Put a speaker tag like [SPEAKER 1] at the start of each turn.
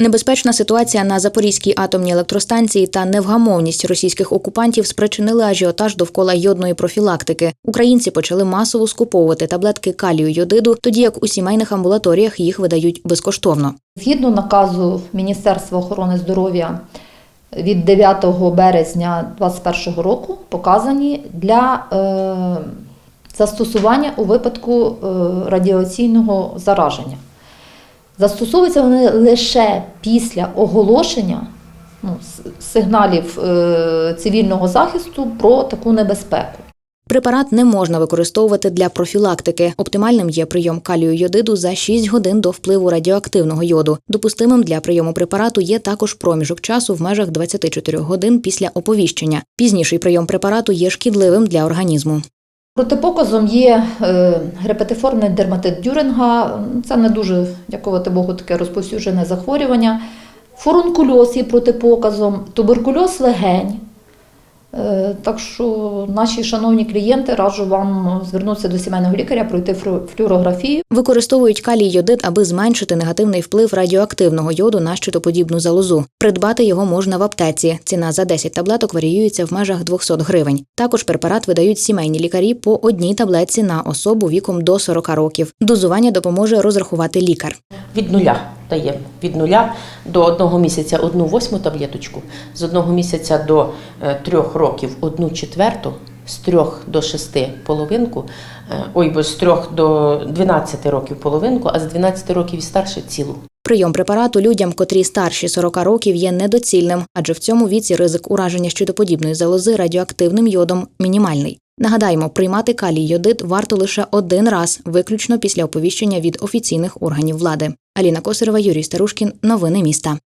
[SPEAKER 1] Небезпечна ситуація на Запорізькій атомній електростанції та невгамовність російських окупантів спричинили ажіотаж довкола йодної профілактики. Українці почали масово скуповувати таблетки калію йодиду, тоді як у сімейних амбулаторіях їх видають безкоштовно.
[SPEAKER 2] Згідно наказу Міністерства охорони здоров'я від 9 березня 2021 року показані для е, застосування у випадку е, радіаційного зараження. Застосовуються вони лише після оголошення ну, сигналів е, цивільного захисту про таку небезпеку.
[SPEAKER 1] Препарат не можна використовувати для профілактики. Оптимальним є прийом калію йодиду за 6 годин до впливу радіоактивного йоду. Допустимим для прийому препарату є також проміжок часу в межах 24 годин після оповіщення. Пізніший прийом препарату є шкідливим для організму.
[SPEAKER 2] Протипоказом є е, дерматит Дюринга. Це не дуже, дякувати Богу, таке розповсюджене захворювання. Фурункульоз є протипоказом, туберкульоз легень. Е, Так що наші шановні клієнти раджу вам звернутися до сімейного лікаря, пройти флю- флюорографію.
[SPEAKER 1] Використовують калій йодид, аби зменшити негативний вплив радіоактивного йоду на щитоподібну залозу. Придбати його можна в аптеці. Ціна за 10 таблеток варіюється в межах 200 гривень. Також препарат видають сімейні лікарі по одній таблетці на особу віком до 40 років. Дозування допоможе розрахувати лікар.
[SPEAKER 3] Від нуля даємо. Від нуля до одного місяця одну восьму таблеточку, з одного місяця до е, трьох років одну четверту, з трьох до шести половинку, е, ой, бо з трьох до 12 років половинку, а з 12 років старше цілу.
[SPEAKER 1] Прийом препарату людям, котрі старші 40 років, є недоцільним, адже в цьому віці ризик ураження щитоподібної залози радіоактивним йодом мінімальний. Нагадаємо, приймати калій йодид варто лише один раз, виключно після оповіщення від офіційних органів влади. Аліна Косарова, Юрій Старушкін. Новини міста.